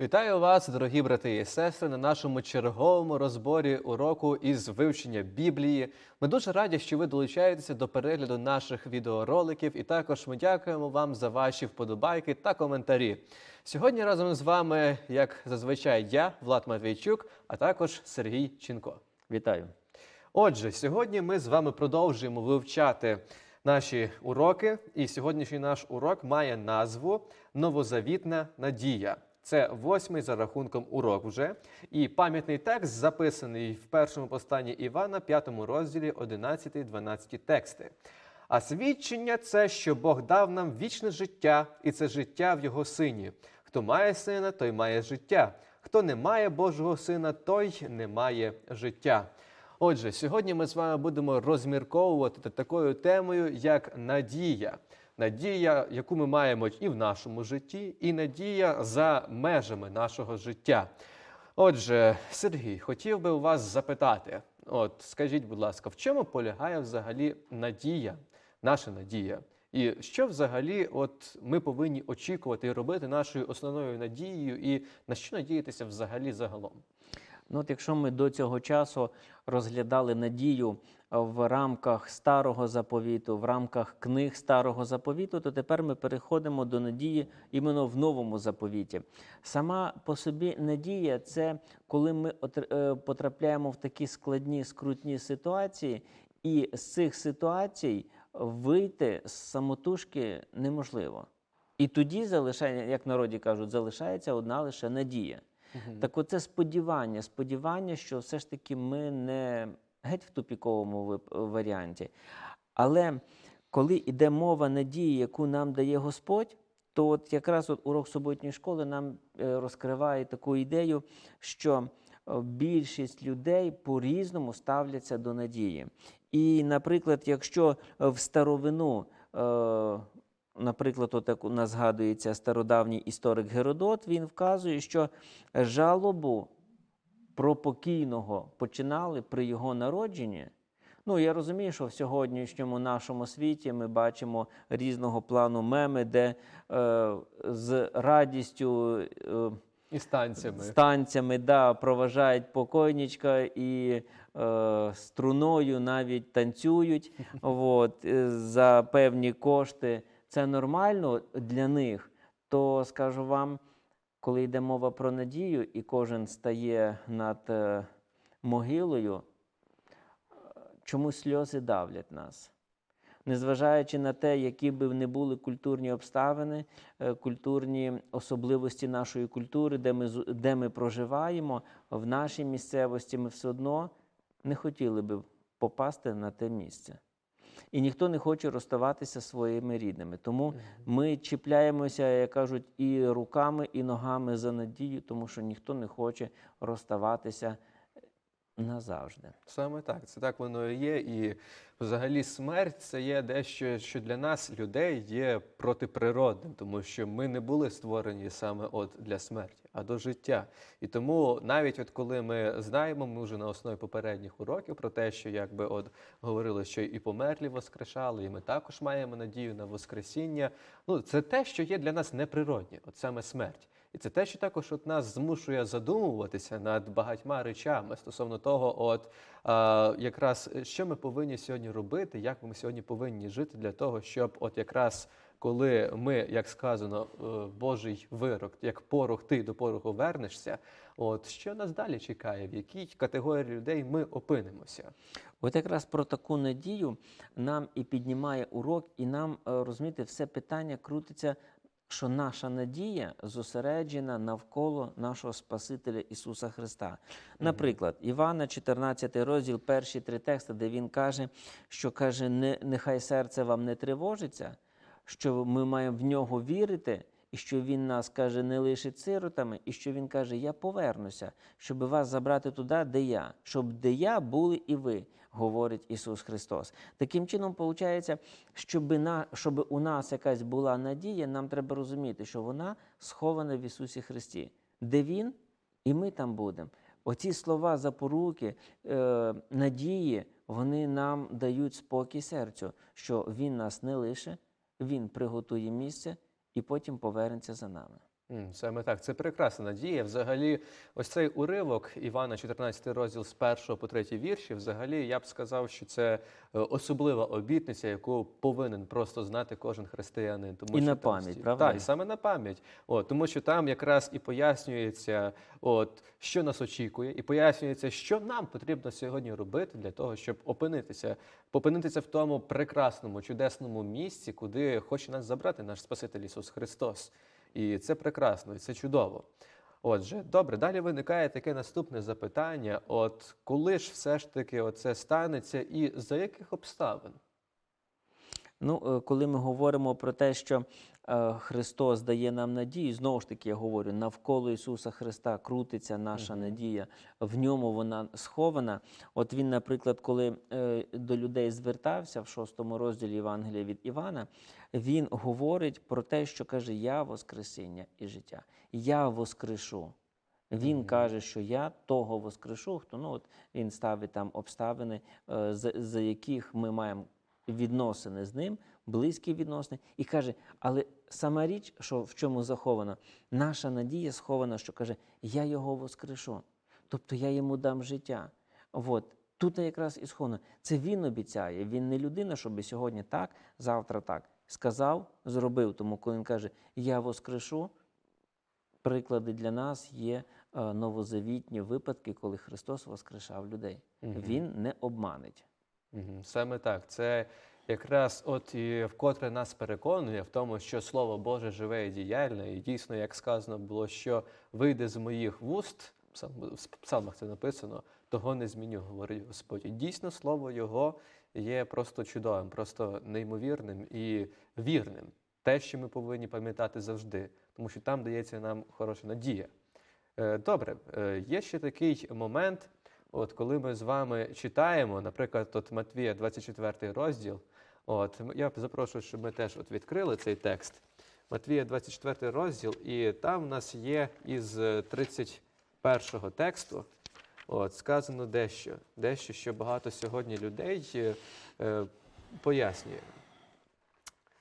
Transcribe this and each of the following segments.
Вітаю вас, дорогі брати і сестри, на нашому черговому розборі уроку із вивчення Біблії. Ми дуже раді, що ви долучаєтеся до перегляду наших відеороликів, і також ми дякуємо вам за ваші вподобайки та коментарі. Сьогодні разом з вами, як зазвичай, я, Влад Матвійчук, а також Сергій Чінко. Вітаю. Отже, сьогодні ми з вами продовжуємо вивчати наші уроки, і сьогоднішній наш урок має назву Новозавітна надія. Це восьмий за рахунком урок вже. І пам'ятний текст записаний в першому посланні Івана, п'ятому розділі, 11-12 тексти. А свідчення це, що Бог дав нам вічне життя, і це життя в Його сині. Хто має сина, той має життя. Хто не має Божого сина, той не має життя. Отже, сьогодні ми з вами будемо розмірковувати такою темою, як надія. Надія, яку ми маємо і в нашому житті, і надія за межами нашого життя. Отже, Сергій, хотів би у вас запитати: от скажіть, будь ласка, в чому полягає взагалі надія, наша надія? І що взагалі от ми повинні очікувати і робити нашою основною надією, і на що надіятися взагалі загалом? Ну, от якщо ми до цього часу розглядали надію в рамках старого заповіту, в рамках книг старого заповіту, то тепер ми переходимо до надії іменно в новому заповіті. Сама по собі надія це коли ми е, потрапляємо в такі складні, скрутні ситуації, і з цих ситуацій вийти з самотужки неможливо. І тоді залишає, як народі кажуть, залишається одна лише надія. Так оце сподівання, сподівання, що все ж таки ми не геть в тупіковому варіанті. Але коли йде мова надії, яку нам дає Господь, то от якраз от урок суботньої школи нам е, розкриває таку ідею, що е, більшість людей по-різному ставляться до надії. І, наприклад, якщо е, в старовину Наприклад, отак у нас згадується стародавній історик Геродот, він вказує, що жалобу про покійного починали при його народженні. Ну, я розумію, що в сьогоднішньому нашому світі ми бачимо різного плану меми, де е, з радістю. Е, І станціями. з танцями да, проважають покойничка і е, струною навіть танцюють от, е, за певні кошти. Це нормально для них. То скажу вам, коли йде мова про надію, і кожен стає над е, могилою, е, чому сльози давлять нас. Незважаючи на те, які б не були культурні обставини, е, культурні особливості нашої культури, де ми, де ми проживаємо, в нашій місцевості ми все одно не хотіли би попасти на те місце. І ніхто не хоче розставатися своїми рідними. Тому ми чіпляємося, як кажуть, і руками, і ногами за надію, тому що ніхто не хоче розставатися назавжди. Саме так, це так воно і є. І взагалі смерть це є дещо, що для нас, людей, є протиприродним, тому що ми не були створені саме от для смерті, а до життя. І тому навіть от коли ми знаємо, ми вже на основі попередніх уроків про те, що якби от говорили, що і померлі воскрешали, і ми також маємо надію на воскресіння. Ну це те, що є для нас неприродне, от саме смерть. І це те, що також от нас змушує задумуватися над багатьма речами стосовно того, от а, якраз е, що ми повинні сьогодні робити, як ми сьогодні повинні жити для того, щоб от якраз коли ми, як сказано, е, Божий вирок, як порох ти до пороху вернешся, от що нас далі чекає, в якій категорії людей ми опинимося? От якраз про таку надію нам і піднімає урок, і нам, е, розумієте, все питання крутиться, що наша надія зосереджена навколо нашого Спасителя Ісуса Христа. Наприклад, Івана, 14 розділ, перші три тексти, де він каже, що каже, не, нехай серце вам не тривожиться, що ми маємо в нього вірити, і що він нас каже, не лишить сиротами, і що він каже, я повернуся, щоб вас забрати туди, де я, щоб де я були і ви, говорить Ісус Христос. Таким чином, виходить, щоб, на, щоб у нас якась була надія, нам треба розуміти, що вона схована в Ісусі Христі, де Він, і ми там будемо. Оці слова запоруки, е, надії, вони нам дають спокій серцю, що Він нас не лише, Він приготує місце і потім повернеться за нами. Саме так, це прекрасна надія. Взагалі, ось цей уривок Івана, 14 розділ з 1 по 3 вірші. Взагалі, я б сказав, що це е, особлива обітниця, яку повинен просто знати кожен християнин. Тому І що на там пам'ять, правда? Так, і саме на пам'ять. Тому що там якраз і пояснюється, от, що нас очікує, і пояснюється, що нам потрібно сьогодні робити для того, щоб опинитися, опинитися в тому прекрасному, чудесному місці, куди хоче нас забрати наш Спаситель Ісус Христос. І це прекрасно, і це чудово. Отже, добре, далі виникає таке наступне запитання: от коли ж все ж таки оце станеться, і за яких обставин? Ну, е, коли ми говоримо про те, що е, Христос дає нам надію, знову ж таки я говорю, навколо Ісуса Христа крутиться наша Мгм. надія, в ньому вона схована. От він, наприклад, коли е, до людей звертався в шостому розділі Євангелія від Івана, він говорить про те, що каже: Я Воскресіння і життя, я воскрешу. Він Мгм. каже, що я того воскрешу, хто ну от він ставить там обставини, за, за яких ми маємо відносини з ним, близькі відносини, і каже, але сама річ, що в чому захована, наша надія схована, що каже, я його воскрешу, тобто я йому дам життя. От. Тут якраз і сховано. Це він обіцяє. Він не людина, щоб сьогодні так, завтра так. Сказав, зробив. Тому коли він каже, я воскрешу, приклади для нас є е, новозавітні випадки, коли Христос воскрешав людей. Мгм. Він не обманить. Саме так. Це якраз от і вкотре нас переконує в тому, що Слово Боже живе і діяльне, і дійсно, як сказано було, що вийде з моїх вуст, в псалмах це написано, того не зміню, говорить Господь. І дійсно, слово Його є просто чудовим, просто неймовірним і вірним. Те, що ми повинні пам'ятати завжди, тому що там дається нам хороша надія. Е, Добре, е, є ще такий момент, от коли ми з вами читаємо, наприклад, от Матвія, 24 розділ. От я запрошую, щоб ми теж от відкрили цей текст. Матвія, 24 розділ, і там в нас є із е, 31 тексту. От, сказано дещо, дещо, що багато сьогодні людей е, е, пояснює.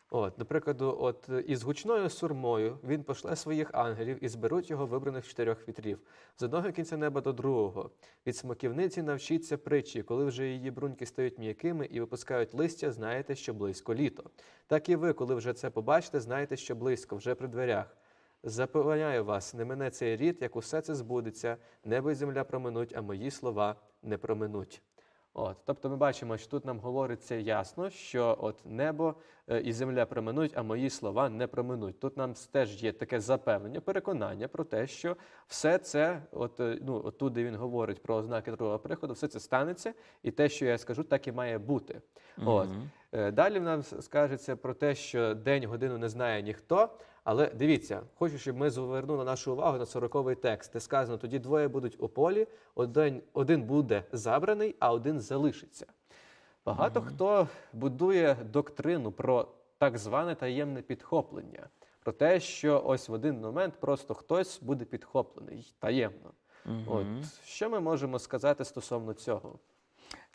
От, до прикладу, от із гучною сурмою він пошле своїх ангелів і зберуть його вибраних чотирьох вітрів з одного кінця неба до другого. Від смоківниці навчіться притчі, коли вже її бруньки стають м'якими і випускають листя, знаєте, що близько літо. Так і ви, коли вже це побачите, знаєте, що близько, вже при дверях. Запевняю вас, не мене цей рід, як усе це збудеться, небо і земля проминуть, а мої слова не проминуть. От, тобто ми бачимо, що тут нам говориться ясно, що от небо е, і земля проминуть, а мої слова не проминуть. Тут нам теж є таке запевнення, переконання про те, що все це, от, е, ну, от тут, де він говорить про ознаки другого приходу, все це станеться, і те, що я скажу, так і має бути. От. Мгм. Е, Далі нам скажеться про те, що день годину не знає ніхто. Але дивіться, хочу, щоб ми звернули нашу увагу на 40-й текст, де сказано: тоді двоє будуть у полі, один, один буде забраний, а один залишиться. Багато хто будує доктрину про так зване таємне підхоплення, про те, що ось в один момент просто хтось буде підхоплений таємно. От що ми можемо сказати стосовно цього?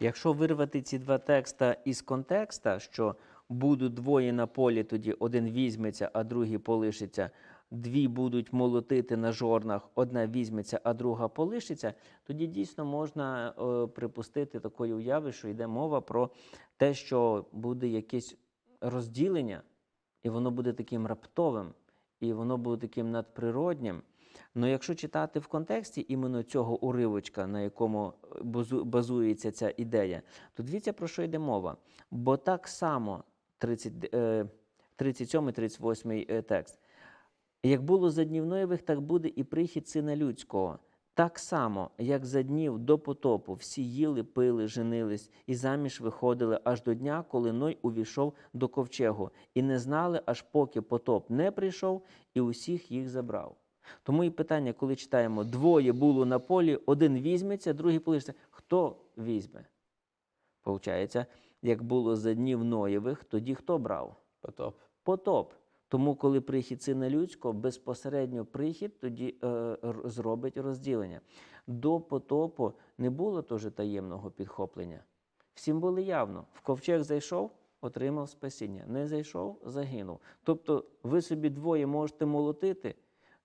Якщо вирвати ці два текста із контекста, що будуть двоє на полі, тоді один візьметься, а другий полишиться, дві будуть молотити на жорнах, одна візьметься, а друга полишиться, тоді дійсно можна е, припустити такої уяви, що йде мова про те, що буде якесь розділення, і воно буде таким раптовим, і воно буде таким надприроднім. Ну, якщо читати в контексті іменно цього уривочка, на якому е, базується ця ідея, то дивіться, про що йде мова. Бо так само 30, 37-38 е, текст. Як було за днів Ноєвих, так буде і прихід сина людського. Так само, як за днів до потопу всі їли, пили, женились і заміж виходили аж до дня, коли Ной увійшов до ковчегу, і не знали, аж поки потоп не прийшов і усіх їх забрав. Тому і питання, коли читаємо двоє було на полі, один візьметься, другий полишиться. Хто візьме? Получається, як було за днів Ноєвих, тоді хто брав? Потоп. Потоп. Тому, коли прихід сина людського, безпосередньо прихід тоді е, зробить розділення. До потопу не було теж таємного підхоплення. Всім було явно. В ковчег зайшов, отримав спасіння. Не зайшов, загинув. Тобто, ви собі двоє можете молотити,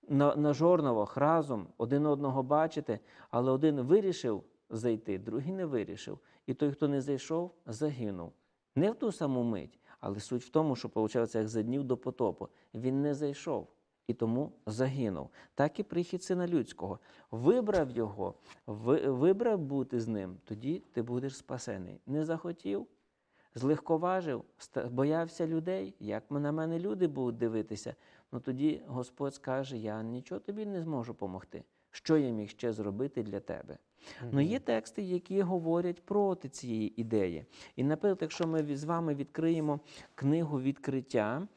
на, на жорновах разом один одного бачити, але один вирішив зайти, другий не вирішив. І той, хто не зайшов, загинув. Не в ту саму мить, але суть в тому, що виходить, як за днів до потопу. Він не зайшов і тому загинув. Так і прихід сина людського. Вибрав його, вибрав бути з ним, тоді ти будеш спасений. Не захотів, злегковажив, боявся людей, як на мене люди будуть дивитися. Ну тоді Господь скаже: Я нічого тобі не зможу допомогти. Що я міг ще зробити для тебе? Ну є тексти, які говорять проти цієї ідеї. І, наприклад, якщо ми з вами відкриємо книгу відкриття,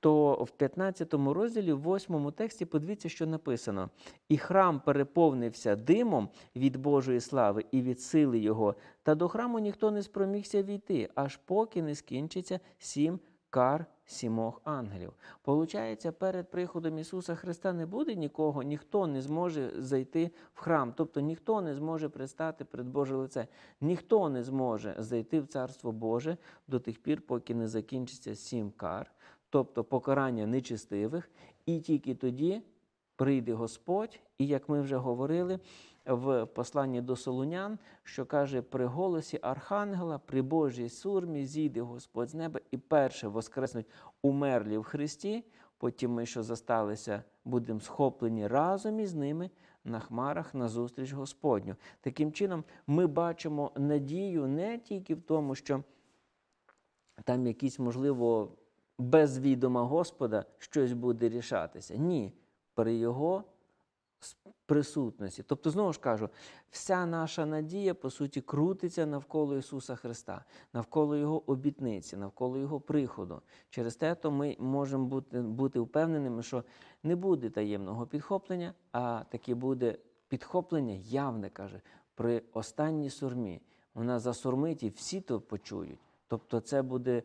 то в 15 розділі, в 8 тексті, подивіться, що написано: і храм переповнився димом від Божої слави і від сили Його, та до храму ніхто не спромігся війти, аж поки не скінчиться сім кар сімох ангелів. Получається, перед приходом Ісуса Христа не буде нікого, ніхто не зможе зайти в храм, тобто ніхто не зможе пристати перед Боже лице, ніхто не зможе зайти в Царство Боже до тих пір, поки не закінчиться сім кар, тобто покарання нечистивих, і тільки тоді прийде Господь, і як ми вже говорили в посланні до Солунян, що каже, при голосі Архангела, при Божій сурмі зійде Господь з неба і перше воскреснуть умерлі в Христі, потім ми, що засталися, будемо схоплені разом із ними на хмарах на зустріч Господню. Таким чином, ми бачимо надію не тільки в тому, що там якісь, можливо, без відома Господа щось буде рішатися. Ні, при Його присутності. Тобто, знову ж кажу, вся наша надія, по суті, крутиться навколо Ісуса Христа, навколо Його обітниці, навколо Його приходу. Через те то ми можемо бути, бути впевненими, що не буде таємного підхоплення, а таки буде підхоплення явне, каже, при останній сурмі. Вона засурмить і всі то почують. Тобто це буде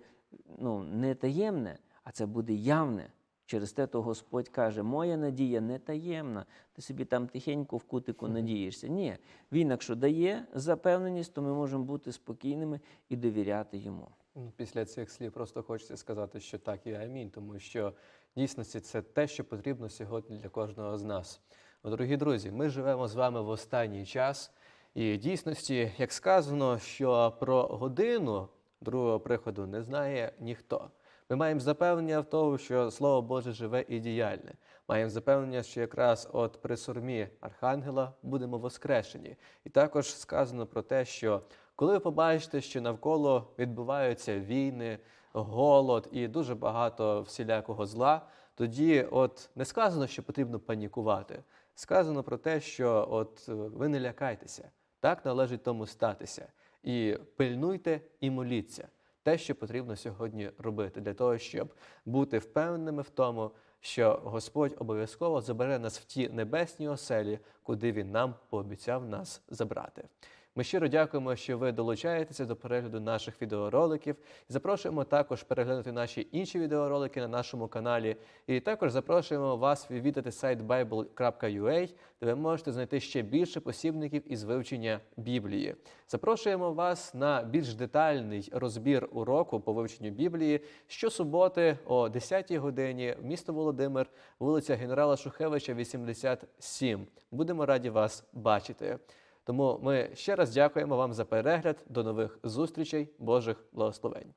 ну, не таємне, а це буде явне. Через те то Господь каже, моя надія не таємна. Ти собі там тихенько в кутику надієшся. Ні, він, якщо дає запевненість, то ми можемо бути спокійними і довіряти йому. Ну, Після цих слів просто хочеться сказати, що так і амінь, тому що дійсності це те, що потрібно сьогодні для кожного з нас. Дорогі друзі, ми живемо з вами в останній час, і в дійсності, як сказано, що про годину другого приходу не знає ніхто. Ми маємо запевнення в тому, що Слово Боже живе і діяльне. Маємо запевнення, що якраз от при сурмі Архангела будемо воскрешені. І також сказано про те, що коли ви побачите, що навколо відбуваються війни, голод і дуже багато всілякого зла, тоді от не сказано, що потрібно панікувати. Сказано про те, що от е, ви не лякайтеся, так належить тому статися. І пильнуйте і моліться те, що потрібно сьогодні робити, для того, щоб бути впевненими в тому, що Господь обов'язково забере нас в ті небесні оселі, куди Він нам пообіцяв нас забрати. Ми щиро дякуємо, що ви долучаєтеся до перегляду наших відеороликів. Запрошуємо також переглянути наші інші відеоролики на нашому каналі. І також запрошуємо вас відвідати сайт bible.ua, де ви можете знайти ще більше посібників із вивчення Біблії. Запрошуємо вас на більш детальний розбір уроку по вивченню Біблії щосуботи о 10-й годині місто Володимир, вулиця генерала Шухевича, 87. Будемо раді вас бачити. Тому ми ще раз дякуємо вам за перегляд. До нових зустрічей, Божих благословень.